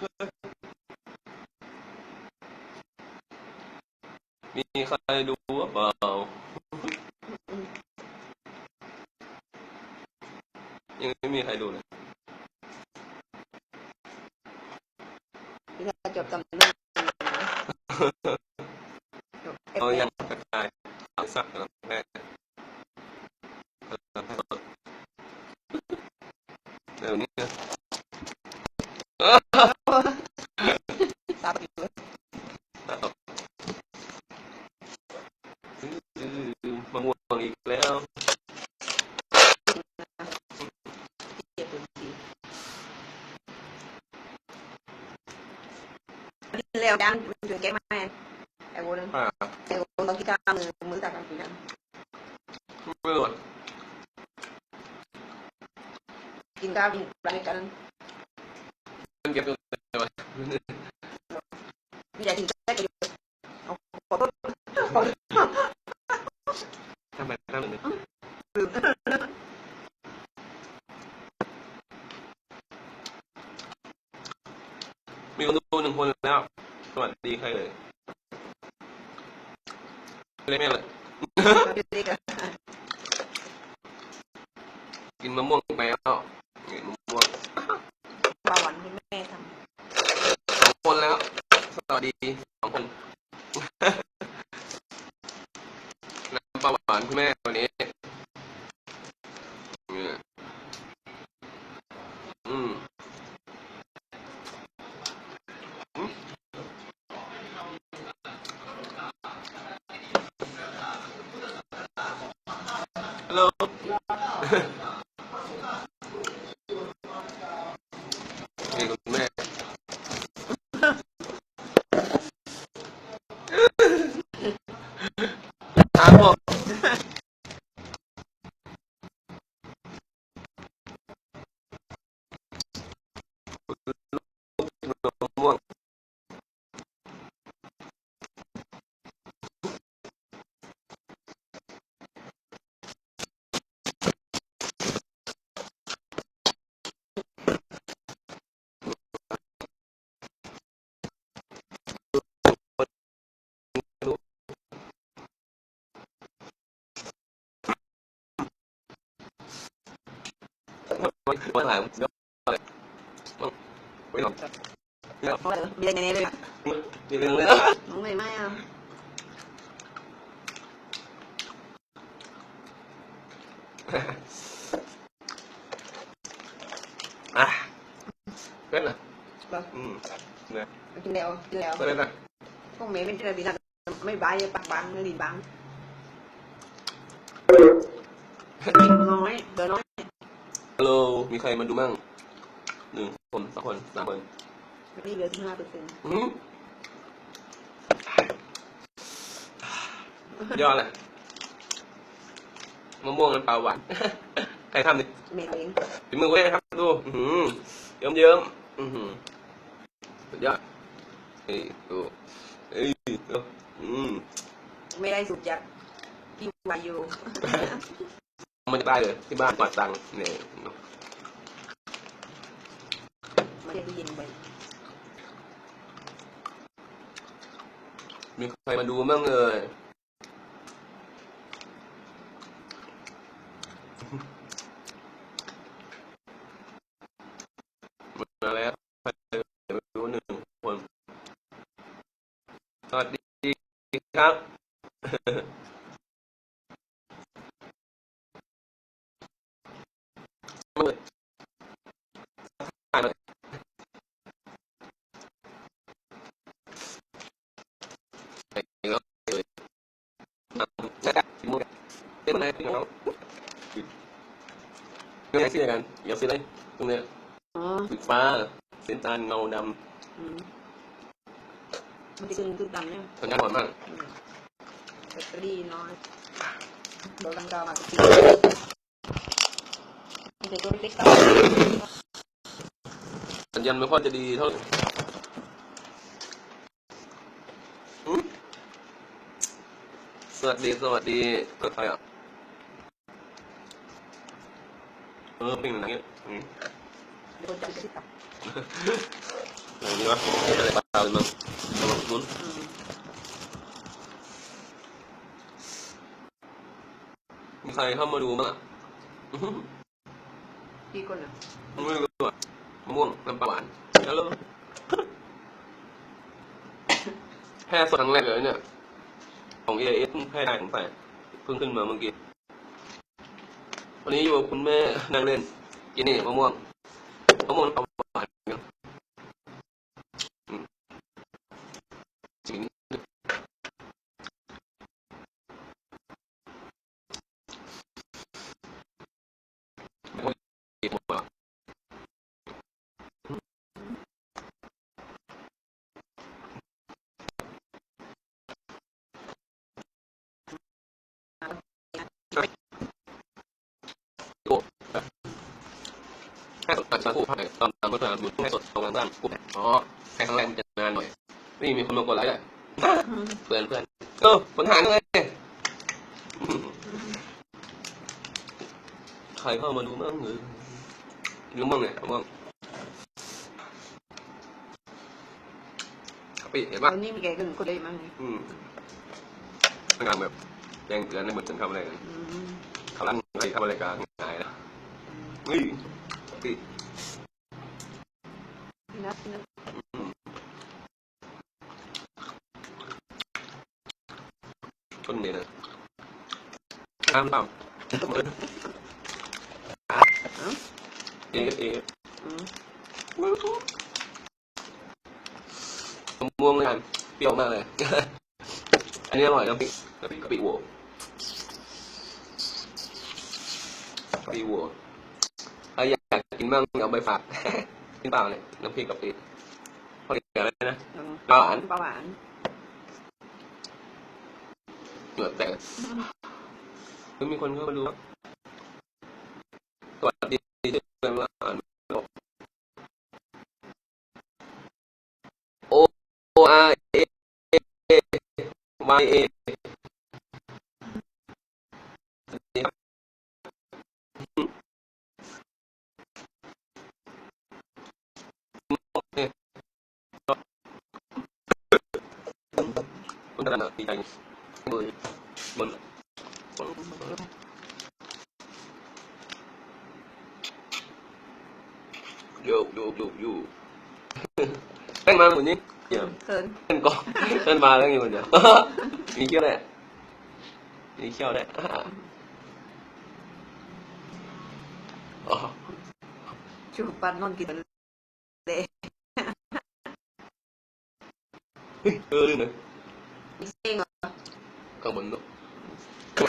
มีใครดูหรือเปล่า ยังไม่มีใครดูเลยที่เราจบตำนานจบเอฟเอาเอยังกระจายเอาสักแล้วแม่เดี๋ยวนี้นะ ซับอยู่ มะม่วงอีกแล้ว เจ็บปวดดี เร็วดังมันถึงแก้มาไอ้โว้นึงอ่าไอ้โว้ต้องกินข้าวมือมือตากันกินกัน ไม่หมด กินข้าวกินปลาด้วยกัน มันเก็บตัวเดียว มีแต่กินแค่กันอยู่เอาขอโทษขอโทษ ทำไมทำแบบนี้ ลืม มีคนดูหนึ่งคนแล้ว สวัสดีใครเลยเล่นไม่เลย ดูดีกัน กินมะม่วงไปแล้วกินมะม่วง เบาหวานที่แม่ท สองคนแล้ว สวัสดีสองคน น้ำปลาหวานคุณแม่วันนี้เนี่ยอืมอืม ฮัลโหล นี่คุณแม่ถามบอกม่วง วันหลังเดี๋ยวอะไรไม่หรอกำเพราะมีอะไรในนี้เลยอะมีเรื่องเลยน้องไม่ไม่อะอะเพื่อนอะแบบอืมเนี่ยกินแล้วกินแล้วเพื่อนอะพวกเมย์เป็นที่ระดีนะไม่บายปากบางไม่ดีบางกินน้อยเบอร์น้อย ฮัลโหล มีใครมาดูมั่งหนึ่งคนสองคนสามคนนี่เหลือที่ห้าเปอร์เซ็นต์อืมยอดเลยมะม่วงน้ำปลาหวาน ใครทำดิเมย์เองฝีมือเว้ยครับดูอื้อหือเยิ้มเยิ้มๆอือหือสุดยอดเฮ้ยดูเฮ้ยดูอืมไม่ได้สูบจากพี่วายู มันจะได้เลย ที่บ้านกวาดตังเนี่ยไม่ได้ยินไปมีใครมาดูบ้างเลยมาแล้วใครมาดูหนึ่งคนสวัสดีครับ มาเลยถ่ายมาไปแล้วเลยอะใช่ครับมือ เป็นอะไรเป็นเขาเงยซื้อกันอย่าซื้อเลยตรงเนี้ยอ๋อสีฟ้าสีน้ำตาลเงาดอืมมันจะขึ้นขึ้นดำเนี่ยำสัญญาณอ่อนมากอืมแบตเตอรี่น้อยโดนรังกาวมาสิมันจะตัวเล็กๆสัญญาณไม่ค่อยจะดีเท่าไหร่อืมสวัสดีสวัสดีเปิดไฟอะ เออเป็นอย่างเงี้ยอืมเดี๋ยวคนจะไปติดตับเออนี่วะอะไรปลาเลยมั้งระวังนู้นอืม มีใครเข้ามาดูมั้งอะอื้อหือพี่คนอะไม่รู้อะมะม่วงน้ำปลาหวานฮัลโหลแพร่สดครั้งแรกเลยเนี่ย ของเอเอเพิ่งแพร่ได้ของแต่เพิ่งขึ้นมาเมื่อกี้ วันนี้อยู่กับคุณแม่นั่งเล่นกินนี่มะม่วงมะม่วงน้ำปลาหวานกันอืมจริงไม่ค่อยกินหมดหรอก แค่ สดอาจจะพูดผ่านตอนตามเมื่อไหร่แค่สดตรงกลางๆปุ๊บอ๋อแค่ครั้งแรกมันจะนานหน่อยนี่มีคนมากดไลค์ด้วยเพื่อนเพื่อนเออปัญหารเลยใครเข้ามาดูบ้างหรือดูบ้างเนี่ยบ้างปิเห็นปะอนนี้มีแกกันก็ได้มั้งอืมกำลังแบบแจ้งเตือนในเหมือนจะทำอะไรกันอืมกำลังใครทำอะไรกันง่ายนะเฮ้ยปิ พี่นัทพี่นัท คนเนี้นะห้ามเปล่าเอฟเอฟอืมมะม่วงเลยกันเปรี้ยวมากเลย อันนี้อร่อยน้ำพริกน้ำพริกกะปิวัวกะปิวัวใครอยากกินบ้างเอาไปฝากกินเปล่าเนี่ยน้ำพริกกะปิเขาเรียกอะไรนะอืมปลาหวานปลาหวาน เกิดแตกเฮ้ยมีคนเข้ามาดูครับสวัสดีเพื่อนว่าอ่านไม่ออกโออาร์เอเอวายเอสวัสดีครับคุณตาหนาดีใจมือบนบน โยโยโยโยแป้งมาเหมือนนี้เดี๋ยวเคินเล่นกองเล่นมาแล้วอยู่คนเดียวมีเขี้ยวแหละมีเขี้ยวแหละอ๋อชูปันนอนกินเลยเฮ้ยเออลืมเลยมีเส้นเหรอข้างบนเนอะจะเป็นฮัลโหลอะอยากจะ ม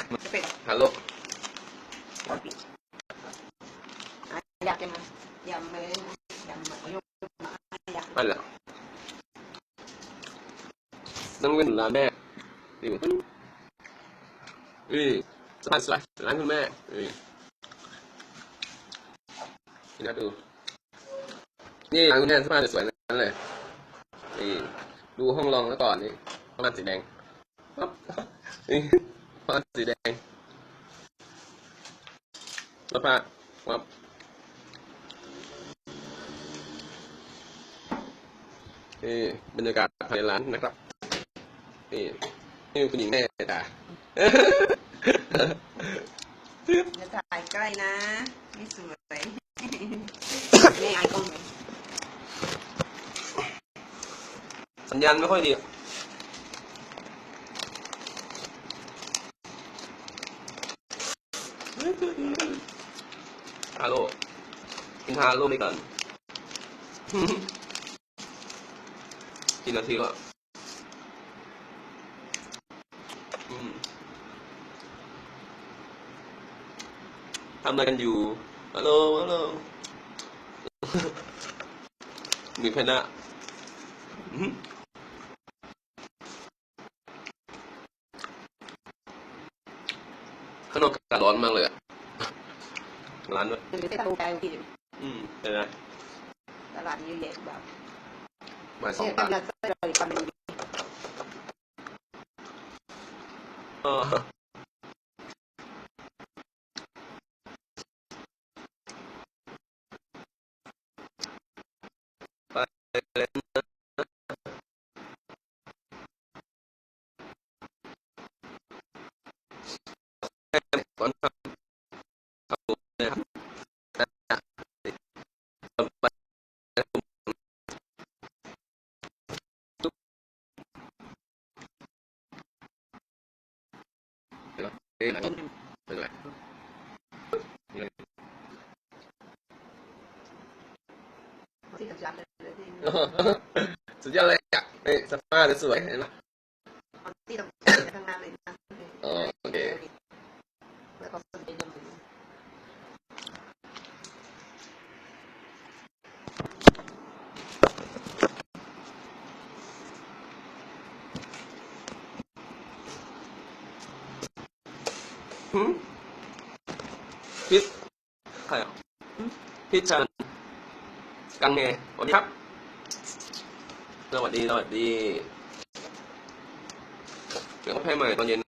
ายำเลยนะยำมายกมาอยากอันละนั่งเว้นร้านแม่นี่นี่สบายสบายร้านคุณแม่นี่นี่นะดูนี่ร้านคุณแม่สบายสวยๆนั่นเลยนี่ดูห้องรองแล้วก่อนนี่ห้องน้ำสีแดงปั๊บนี่ ห้องน้ำสีแดงแล้วผ้าปั๊บนี่บรรยากาศภายในร้านนะครับ นี่นี่คุณหญิงแม่จ๋าจะถ่ายใกล้นะ ไม่สวย ไม่ไอคอนเลยสัญญาณไม่ค่อยดีอะ ฮัลโหลกินฮัลโลไปก่อนกี่นาทีละทำอะไรกันอยู่ ฮัลโหล ฮัลโหล มีแพนด้ เลยคือที่ตะลูกแกอยู่ทีอืมเห็นไหมตลาดนี้เยอะแบบมาสองตันเออไปเลยก่อนครับ สุดยอดเลยอะไอ้สภาพสวยเห็นไหมที่ตรงหน้าเลโอเคอืม พิษชันกังเงสวัสดีครับ สวัสดี สวัสดีเดี๋ยวก็ให้ใหม่ตอนเย็น